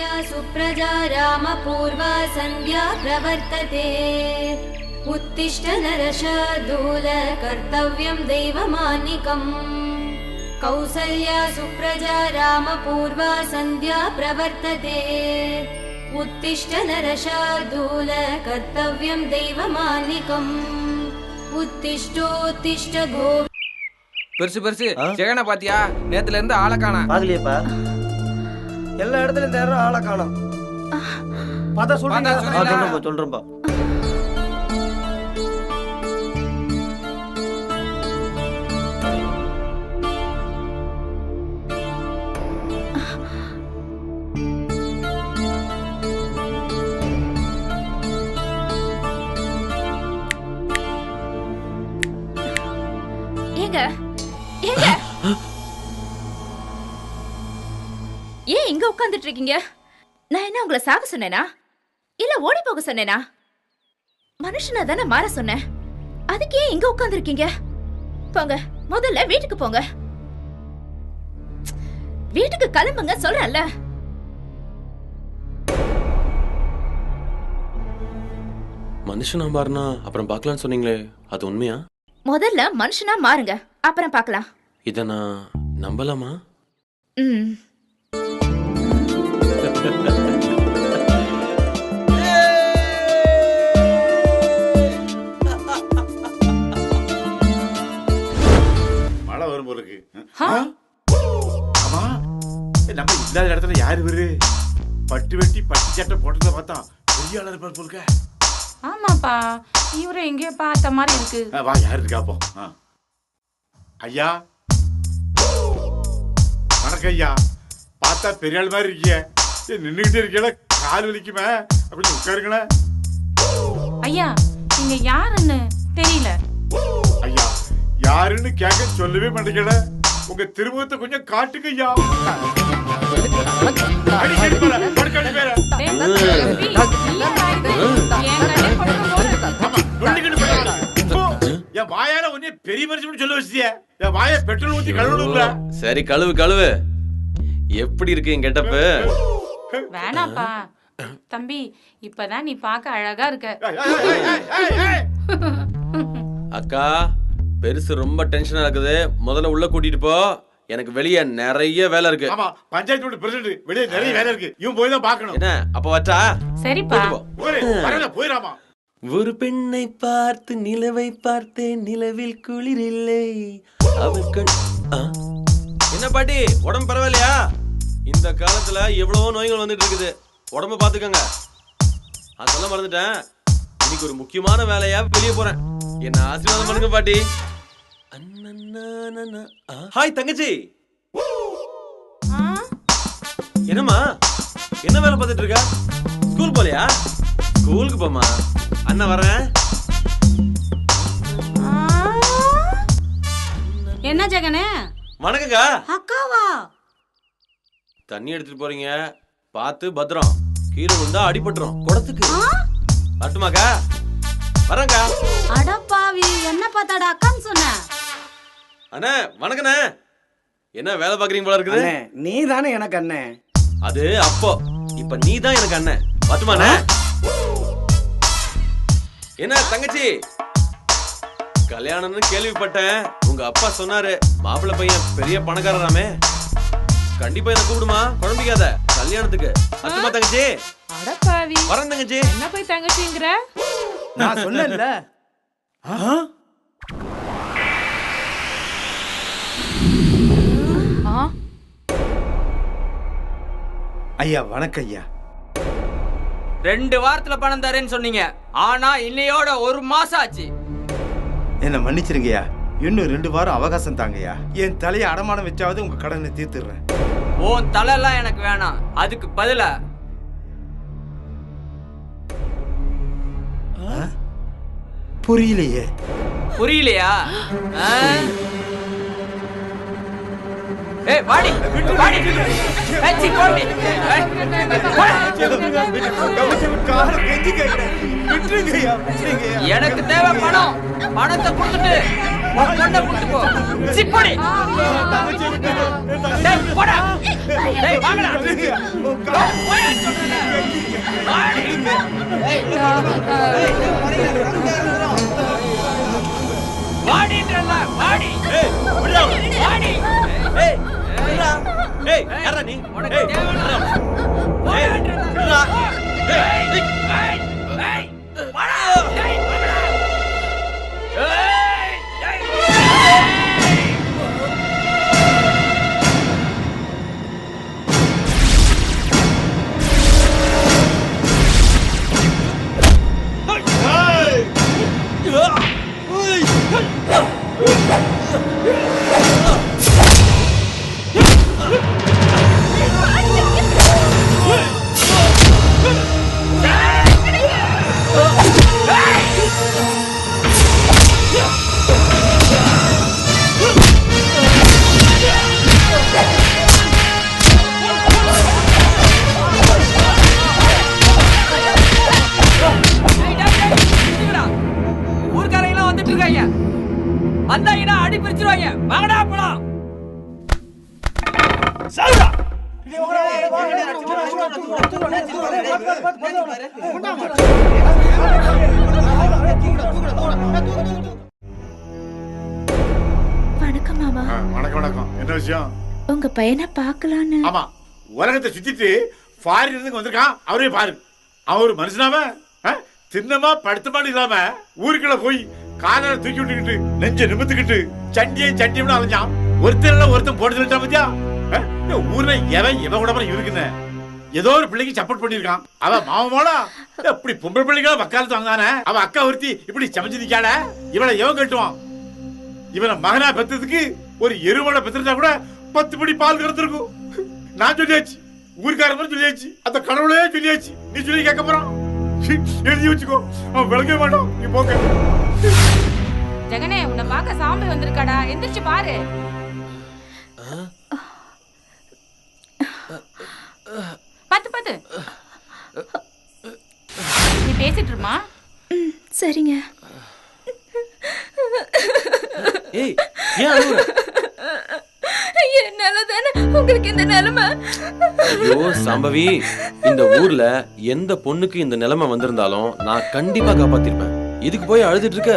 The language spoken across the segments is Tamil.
कौसल्या सुप्रजा रामपूर्वा सन्ध्या प्रवर्तते उत्तिष्ठ नरशार्दूल कर्तव्यं दैवमानिकम् कौसल्या सुप्रजा रामपूर्वा सन्ध्या प्रवर्तते उत्तिष्ठ नरशार्दूल कर्तव्यं दैवमानिकम् उत्तिष्ठोत्तिष्ठ गो பெருசு பெருசு ஆ? ஜெகனை பாத்தியா நேத்துல இருந்து ஆளை காணா பாக்கலையேப்பா எல்லா இடத்துலயும் தேடுற ஆளை காணோம். பார்த்தா சொல்றீங்க? சொல்றேன்ப்பா சொல்றேன்ப்பா ஏங்க ஏங்க. ஏன் இங்க உட்கார்ந்துட்டு இருக்கீங்க? நான் என்ன உங்களை சாக சொன்னேனா? இல்ல ஓடி போக சொன்னேனா? மனுஷனா தானே மாற சொன்னேன். அதுக்கு ஏன் இங்க உட்கார்ந்துருக்கீங்க? போங்க முதல்ல வீட்டுக்கு போங்க. வீட்டுக்கு கிளம்புங்க சொல்றேன்ல. மனுஷனா மாறினா அப்புறம் பார்க்கலாம்னு சொன்னீங்களே அது உண்மையா? முதல்ல மனுஷனா மாறுங்க அப்புறம் பார்க்கலாம். இதை நான் நம்பலாமா? ம். மழை வரும் போல இருக்கு. ஆமா? நம்ம இல்லாத இடத்துல யாரு இவரு? பட்டு வெட்டி பட்டு சட்டை போட்டதை பார்த்தா ஆளா இருப்பார் போலுக்க ஆமாப்பா. இவரை எங்கேயோ பார்த்த மாதிரி இருக்கு. வா யாரு இருக்கா அப்போ. ஐயா? வணக்கம் ஐயா. பார்த்தா பெரிய ஆள் மாதிரி இருக்கிய நின்றுகிட்டே இருக்கீங்கள கால் வலிக்குமே. கொஞ்சம் உட்காருங்களேன் ஐயா நீங்க யாருன்னு தெரியல. ஐயா யாருன்னு கேட்க சொல்லவே மாட்டேங்கல உங்க திருமுகத்தை கொஞ்சம் காட்டுங்க ஐயா. அடிக்கடி இது? என் வாயால ஒன்னே பெரிய மனுஷன் சொல்ல வச்சிய என் வாயை பெட்ரோல் ஊத்தி கழுவணும்ல. சரி கழுவு கழுவு. எப்படி இருக்கு என் கெட்டப்பு? வேணாப்பா. தம்பி இப்பதான் நீ பார்க்க அழகா இருக்க. அக்கா பெருசு ரொம்ப டென்ஷனா இருக்குது. முதல்ல உள்ள கூட்டிட்டு போ. எனக்கு வெளியே நிறைய வேலை இருக்கு. ஆமா பஞ்சாயத்து போர்டு பிரசிடண்ட் வெளியே நிறைய வேலை இருக்கு. இவன் போய் தான் பார்க்கணும். என்ன? அப்ப வச்சா சரிப்பா. கூட்டிட்டு போ. போய் வரல போயிடாமா. ஒரு பெண்ணை பார்த்து நிலவை பார்த்தேன். நிலவில் குளிரில்லை அவள் கண்? என்ன பாட்டி? உடம்பு பரவாயில்லையா? இந்த காலத்துல எவ்வளவோ நோய்கள் வந்துட்டு இருக்குது. உடம்ப பாத்துக்கோங்க. அது சொல்ல மறந்துட்டேன். இன்னைக்கு ஒரு முக்கியமான வேலையா வெளியே போறேன். என்ன ஆசீர்வாதம் பண்ணுங்க பாட்டி. ஹாய் தங்கச்சி? என்னம்மா? என்ன வேலை பார்த்துட்டு இருக்க? ஸ்கூல் போலையா? ஸ்கூலுக்கு போமா அண்ணன் வரேன்? என்ன ஜெகனே? வணக்கங்க அக்காவா? தண்ணி எடுத்துட்டு போறீங்க. பார்த்து பத்திரம். கீழே விழுந்தா அடிபட்டுரும். குடத்துக்கு. வரட்டுமாக்கா? வரேங்க்கா அடப்பாவி என்ன பார்த்தாடா அக்கான்னு சொன்ன? அண்ணே வணக்கண்ணே. என்ன வேலை பாக்குறீங்க போல இருக்குது? அண்ணே நீ தானே எனக்கு அண்ணே. அது அப்போ. இப்ப நீ தான் எனக்கு அண்ணன் வரட்டுமாண்ணே. என்ன தங்கச்சி? கல்யாணம்னு கேள்விப்பட்டேன். உங்க அப்பா சொன்னாரு மாப்பிள்ளை பையன் பெரிய பணக்காரராமே. கண்டிப்பா என்ன கூப்பிடுமா? குழம்பிக்காத. கல்யாணத்துக்கு. வரட்டுமா தங்கச்சி. அடப்பாவி வரேன் தங்கச்சி. என்ன போய் தங்கச்சிங்கிற? நான் சொன்னேன்ல. ஆ? ஐயா வணக்கம் ஐயா. ரெண்டு வாரத்துல பணம் தரேன்னு சொன்னீங்க. ஆனா இன்னையோட ஒரு மாசம் ஆச்சு. என்ன மன்னிச்சிருங்கய்யா. இன்னும் ரெண்டு வாரம் அவகாசம் தாங்கய்யா. என் தலையை அடமானம் வச்சாவது உங்க கடனை தீர்த்துடுறேன். உன் தலைலாம் எனக்கு வேணாம். அதுக்கு பதிலா புரியலையே. புரியலையா? ஆ? ஏய் வாடி. வாடி. ஏய், சீ, போடி. ஏய், போடா. எனக்கு தேவை பணம். பணத்தை கொடுத்துட்டு உன் பொண்ணை கொடுத்து போ சீ, போடி. டேய், போடா டேய் வாங்கடா வாடி. வாடி ஏய் விடுடா வாடி ஏய் விடுடா. ஏய் யாரா நீ உனக்கு ஏய் ஏய் விடுடா. ஏய், Yeah. சாவுடா வணக்கம் மாமா. வணக்கம் வணக்கம். என்ன விஷயம்? உங்க பையனை பார்க்கலான்னு. ஆமா உலகத்தை சுத்திட்டு ஃபாரின் இருந்து வந்திருக்கான். அவரே பாரு. அவன் ஒரு மனுஷனாம தின்னமா படுத்தமான்னு இல்லாம ஊருக்குள்ள போய் காலால தூக்கி விட்டுக்கிட்டு நெஞ்ச நிமித்துக்கிட்டு சண்டியும் சண்டியும் அலைஞ்சான். ஒருத்தர் ஒருத்தன் போட்டு சொல்லிட்டான் பத்தியா? ஊர்ல எவன் எவன் கூட இருக்குன்னு? ஏதோ ஒரு பிள்ளைக்கு சப்போர்ட் பண்ணிருக்கான் அவன் மாமோடா இப்படி பொம்பளை பிள்ளைகள வக்காலத்து வாங்கானே அவன் அக்கா ஒருத்தி இப்படி சமைச்சு நிக்காட இவனை எவன் கட்டுவான்? இவனை மகனா பெத்ததுக்கு ஒரு எருமலை பெத்திருந்தா கூட பத்து படி பால் கறந்துருக்கும். நான் சொல்லியாச்சு. ஊர்க்காரன் சொல்லியாச்சு. அந்த கடவுளே சொல்லியாச்சு. நீ சொல்லி கேட்க போறான். எழுதி வச்சுக்கோ. அவன் விளங்க மாட்டான். நீ போக்க ஜெகனே உன்னை பார்க்க சாமி வந்திருக்காடா? எந்திரிச்சு பாரு பாத்து பாத்து நீ பேசிட்டு இருமா சரிங்க. ஏய் ஏன் அழுகுற என்னால தானே உங்களுக்கு இந்த நிலைமை? ஐயோ சம்பவி இந்த ஊர்ல எந்த பொண்ணுக்கு இந்த நிலைமை வந்திருந்தாலும் நான் கண்டிப்பா காப்பாத்திருப்பேன். இதுக்கு போய் அழுதுட்டு இருக்க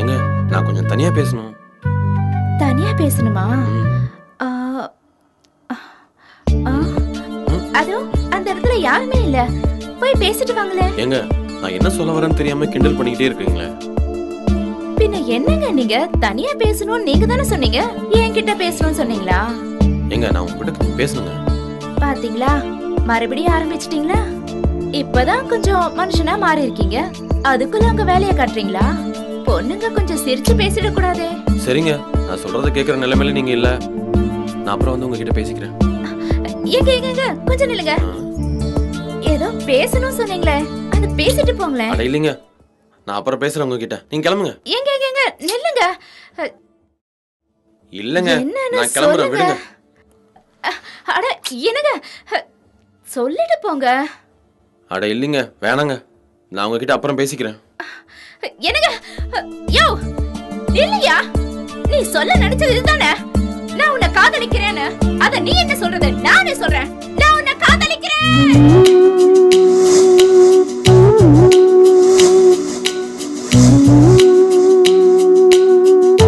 எங்க நான் கொஞ்சம் தனியா பேசணும். அந்த இடத்துல யாருமே இல்ல. போய் பேசிட்டு வாங்களே. ஏங்க நான் என்ன சொல்ல வரேன்னு தெரியாம கிண்டல் பண்ணிக்கிட்டே இருக்கீங்களே? பின்ன என்னங்க நீங்க? தனியா பேசணும் நீங்க தானே சொன்னீங்க? என்கிட்ட பேசணும்னு சொன்னீங்களா? ஏங்க நான் உங்ககிட்ட பேசணுங்க பாத்தீங்களா? மறுபடியும் ஆரம்பிச்சிட்டீங்களா? இப்பதான் கொஞ்சம் மனுஷனா மாறி இருக்கீங்க அதுக்குள்ள உங்க வேலைய காட்டுறீங்களா? பொண்ணுங்க கொஞ்சம் சிரிச்சு பேசிடக் கூடாதே சரிங்க நான் சொல்றத கேட்குற நிலைமையில நீங்க இல்ல. நான் அப்புறம் வந்து உங்ககிட்ட பேசிக்கிறேன். எங்க எங்க கொஞ்சம் நில்லுங்க. ஏதோ பேசணும் சொன்னீங்களே அது பேசிட்டு போங்களேன் அட இல்லைங்க. நான் அப்புறம் பேசுறேன் உங்ககிட்ட. நீங்க கிளம்புங்க. எங்க எங்க எங்க நில்லுங்க. இல்லங்க. நான் கிளம்புறேன். விடுங்க. அட என்னங்க? சொல்லிட்டு போங்க. அட இல்லைங்க. வேணாங்க. நான் உங்ககிட்ட அப்புறம் பேசிக்கிறேன். என்னங்க? யோ இல்லையா நீ சொல்ல நினைச்சது இதுதானே? காதலிக்கிறேன்னு? அத நீ என்ன சொல்றது? நானே சொல்றேன். நான் உன்னை காதலிக்கிறேன்.